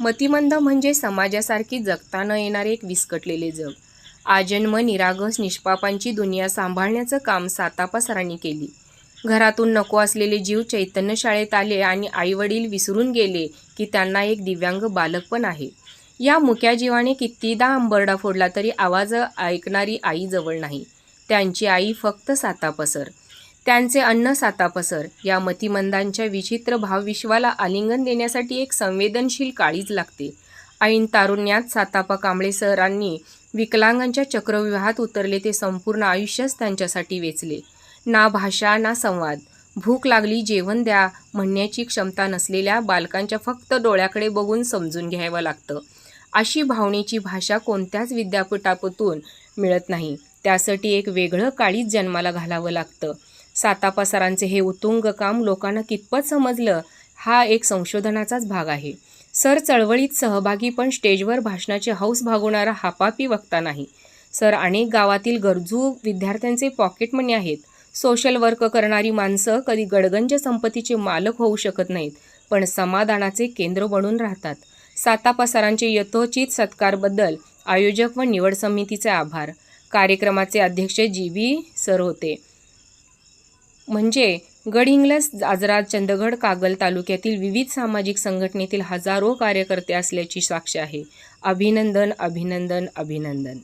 मतिमंद म्हणजे समाजासारखी जगता न येणारे एक विस्कटलेले जग. आजन्म निरागस निष्पापांची दुनिया सांभाळण्याचं काम सातापा सरांनी केली. घरातून नको असलेले जीव चैतन्य शाळेत आले आणि आईवडील विसरून गेले की त्यांना एक दिव्यांग बालक पण आहे. या मुक्या जीवाने कितीदा अंबरडा फोडला तरी आवाज ऐकणारी आई जवळ नाही. त्यांची आई फक्त सातापसर. त्यांचे अन्न सातापसर. या मतिमंदांच्या विचित्र भावविश्वाला आलिंगन देण्यासाठी एक संवेदनशील काळीज लागते. ऐन तारुण्यात सातापा कांबळे सरांनी विकलांगांच्या चक्रव्यूहात उतरले ते संपूर्ण आयुष्यच त्यांच्यासाठी वेचले. ना भाषा ना संवाद. भूक लागली जेवण द्या म्हणण्याची क्षमता नसलेल्या बालकांच्या फक्त डोळ्याकडे बघून समजून घ्यावं लागतं. अशी भावनेची भाषा कोणत्याच विद्यापीठातून मिळत नाही. त्यासाठी एक वेगळं काळीच जन्माला घालावं लागतं. सातापा सरांचे हे उत्तुंग काम लोकांना कितपत समजलं हा एक संशोधनाचाच भाग आहे. सर चळवळीत सहभागी पण स्टेजवर भाषणाचे हौस भागवणारा हापापी वक्ता नाही. सर अनेक गावातील गरजू विद्यार्थ्यांचे पॉकेट मनी आहेत. सोशल वर्क करणारी माणसं कधी गडगंज संपत्तीचे मालक होऊ शकत नाहीत पण समाधानाचे केंद्र बनून राहतात. सातापा सरांचे यथोचित सत्कारबद्दल आयोजक व निवड समितीचे आभार. कार्यक्रमाचे अध्यक्ष जी. बी सर होते. म्हणजे गडहिंग्लज आजरा चंदगड कागल तालुक्यातील विविध सामाजिक संघटनेतील हजारो कार्यकर्ते असल्याची साक्ष आहे. अभिनंदन अभिनंदन अभिनंदन.